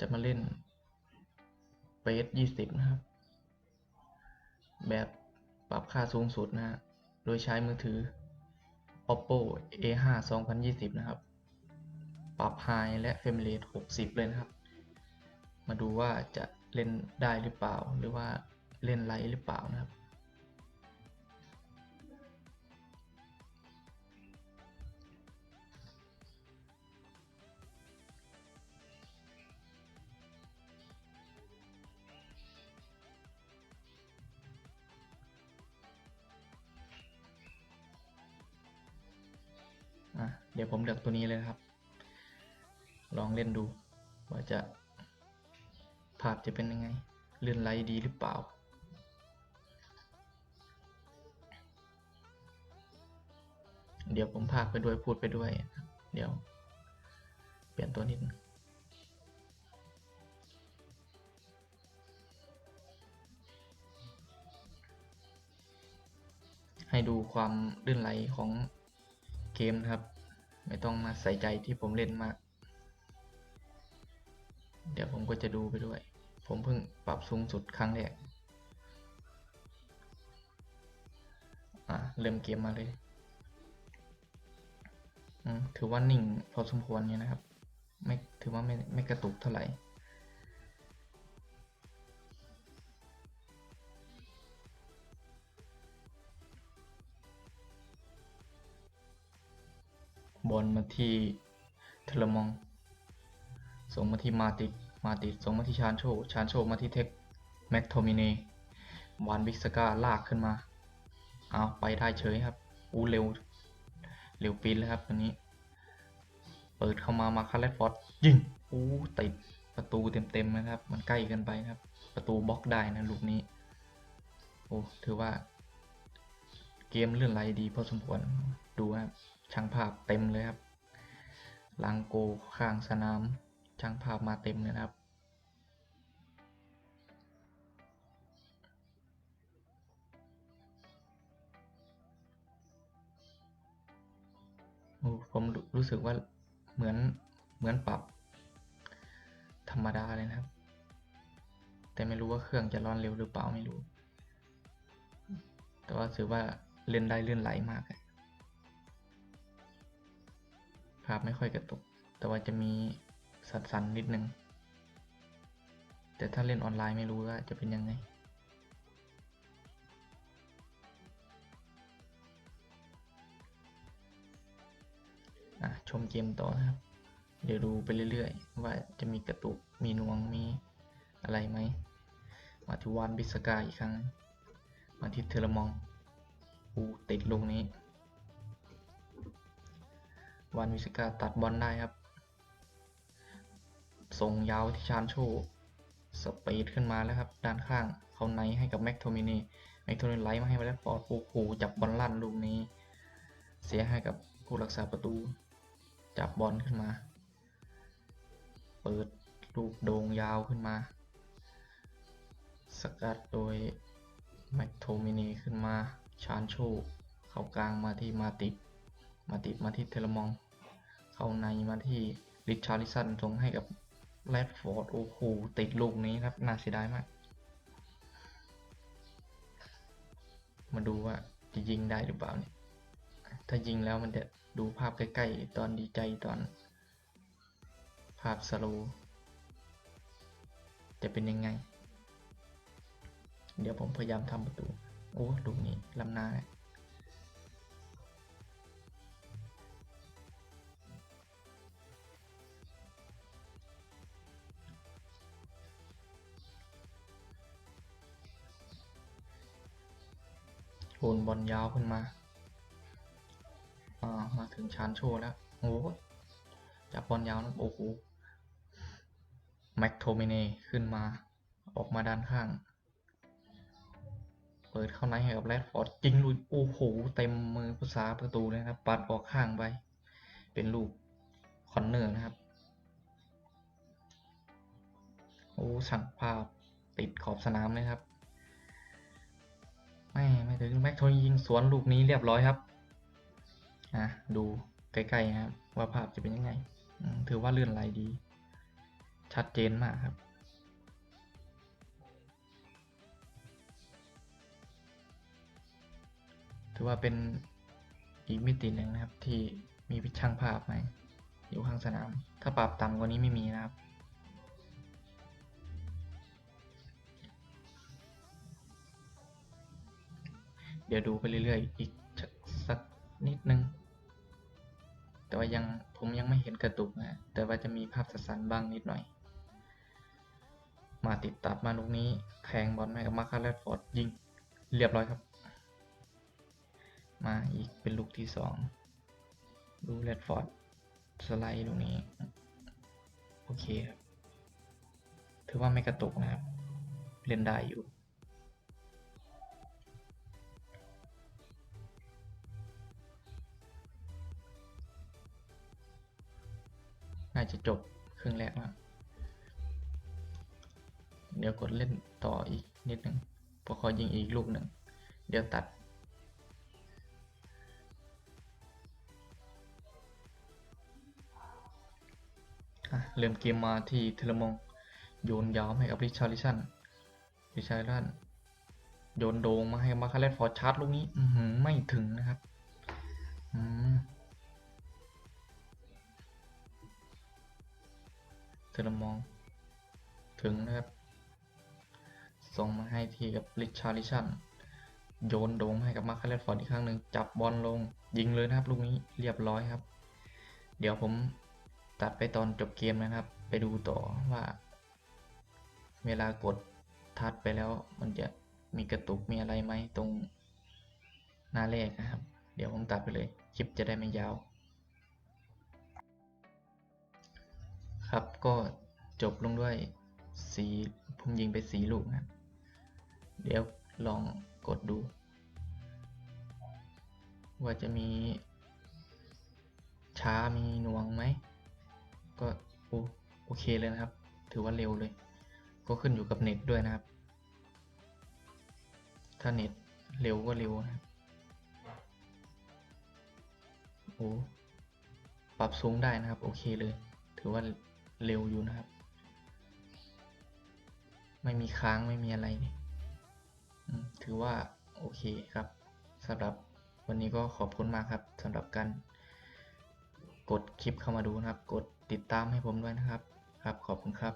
จะมาเล่นเปสยี่สิบนะครับ แบบปรับค่าสูงสุดนะฮะ โดยใช้มือถือ oppo a5 2020 นะครับ ปรับ high และ frame rate 60 เลยนะครับ มาดูว่าจะเล่นได้หรือเปล่า หรือว่าเล่นไลท์หรือเปล่านะครับ เดี๋ยวผมเลือกตัวนี้เลยครับ ลองเล่นดู ว่าจะ ภาพจะเป็นยังไง เลื่อนไหลดีหรือเปล่า เดี๋ยวผมพากไปด้วยพูดไปด้วยนะครับเดี๋ยว เปลี่ยนตัวนิดนึงให้ดูความลื่นไหลของเกมนะครับ ไม่ต้องมาใส่ใจที่ผมเล่นมาก เดี๋ยวผมก็จะดูไปด้วย ผมเพิ่งปรับสูงสุดครั้งแรกอะเริ่มเกมมาเลยถือว่านิ่งพอสมควรเนี่ยนะครับ ไม่ถือว่าไม่ไม่กระตุกเท่าไหร่ อลมาที่เทเลมอง ส่งมาที่มาติมาติดส่งมาที่ชานโชชานโชมาที่เทคแม็กโทมิเนวานวิกสกาลากขึ้นมา เอาไปได้เฉยครับ อู้เร็ว เร็วปีนเลยครับตัวนี้ เปิดเข้ามามาคาร์เลตฟอร์ดยิง อู้ติดประตูเต็มๆนะครับ มันใกล้กันไปครับ ประตูบล็อกได้นะลูกนี้ โอ้ ถือว่า เกมเลื่อนไหลดีพอสมควร ดูครับ ช่างภาพเต็มเลยครับลังโกข้างสนามช่างภาพมาเต็มเลยนะครับผมรู้สึกว่าเหมือนเหมือนปรับ ธรรมดาเลยนะครับ แต่ไม่รู้ว่าเครื่องจะร้อนเร็วหรือเปล่าไม่รู้ แต่ว่าถือว่าเล่นได้เลื่อนไหลมากอะ ภาพไม่ค่อยกระตุก แต่ว่าจะมีสั่นๆนิดนึง แต่ถ้าเล่นออนไลน์ไม่รู้ว่าจะเป็นยังไงชมเกมต่อนะครับ เดี๋ยวดูไปเรื่อยๆ ว่าจะมีกระตุก มีนวง มีอะไรไหม มาที่วานบิสกาอีกครั้ง มาที่เทเลมองอูติดลูกนี้ วานวิสกาตัดบอลได้ครับ ส่งยาวที่ชานโชสปีดขึ้นมาแล้วครับ ด้านข้างเขาในให้กับแม็กโทมินีแม็กโทมินีไลท์มาให้ไว้แล้วฟอร์ดโอ้โหจับบอลลั่นลูกนี้ เสียให้กับผู้รักษาประตู จับบอลขึ้นมา เปิดลูกโด่งยาวขึ้นมา สกัดโดยแม็กโทมินีขึ้นมาชานโชเข้ากลางมาที่มาติดมาติดมาที่เทเลมอง เข้าในมาที่ริชาร์ลิสันส่งให้กับแรดฟอร์ดโอ้โหติดลูกนี้ครับน่าเสียดายมาก มาดูว่าจะยิงได้หรือเปล่าเนี่ยถ้ายิงแล้วมันจะดูภาพใกล้ๆ ตอนดีใจตอนภาพสโลว์จะเป็นยังไง เดี๋ยวผมพยายามทำประตู โอ้ลูกนี้ลำหน้าเนี่ย โอนบอลยาวขึ้นมาอ่ามาถึงชานโชว์แล้วโอ้จับบอลยาวนะโอ้โหแม็กโทเมเนขึ้นมา ออกมาด้านข้าง เปิดเข้าในให้กับแรดฟอร์ดจริงลุยโอ้โหเต็มมือผู้สาประตูเลยนะครับ ปัดออกข้างไป เป็นลูกคอนเนอร์นะครับโอ้สั่งภาพติดขอบสนามเลยครับ ไม่ไม่ถึงแม็กโทนยิงสวนลูกนี้เรียบร้อยครับอะดูใกล้ๆครับว่าภาพจะเป็นยังไง ถือว่าเลื่อนไหลดี ชัดเจนมากครับถือว่าเป็นอีกมิติหนึ่งนะครับที่มีพิช่างภาพไหมอยู่ข้างสนาม ถ้าปรับต่ำกว่านี้ไม่มีนะครับ เดี๋ยวดูไปเรื่อยๆ อีกสักนิดนึง แต่ว่ายังผมยังไม่เห็นกระตุกนะ แต่ว่าจะมีภาพสันๆบ้างนิดหน่อย มาติดตัดมาลูกนี้แทงบอลให้กับมาคาร์แรดฟอร์ดยิงเรียบร้อยครับ มาอีกเป็นลูกที่สองดูแรดฟอร์ดสไลด์ลูกนี้ โอเคครับ ถือว่าไม่กระตุกนะครับ เล่นได้อยู่ น่าจะจบครึ่งแรกแล้วเดี๋ยวกดเล่นต่ออีกนิดหนึ่งพอขอยิงอีกลูกหนึ่ง เดี๋ยวตัด เริ่มเกมมาที่เทเลมง โยนยาวให้กับริชาริสันริชาริสันโยนโดงมาให้มาคาเลตฟอร์ชาร์จลูกนี้ อืไม่ถึงนะครับ อืม เทเลมอง ถึงนะครับ ส่งมาให้ทีกับริชาริชันโยนโดงให้กับมาร์คเลตฟอร์ดอีกครั้งหนึ่งจับบอลลง ยิงเลยนะครับลูกนี้เรียบร้อยครับ เดี๋ยวผมตัดไปตอนจบเกมนะครับ ไปดูต่อว่า เวลากดทัดไปแล้ว มันจะมีกระตุกมีอะไรไหมตรงหน้าแรกนะครับ เดี๋ยวผมตัดไปเลย คลิปจะได้ไม่ยาว ครับก็จบลงด้วยสีผมยิงไปสีลูกนะครับเดี๋ยวลองกดดู ว่าจะมี ช้ามีหน่วงไหม ก็โอโอเคเลยนะครับ ถือว่าเร็วเลย ก็ขึ้นอยู่กับเน็ตด้วยนะครับ ถ้าเน็ตเร็วก็เร็วนะครับโอ้ปรับสูงได้นะครับ โอเคเลย ถือว่า เร็วอยู่นะครับ ไม่มีค้างไม่มีอะไรนี่ถือว่าโอเคครับสำหรับวันนี้ก็ขอบคุณมากครับสำหรับการกดคลิปเข้ามาดูนะครับ กดติดตามให้ผมด้วยนะครับ ครับขอบคุณครับ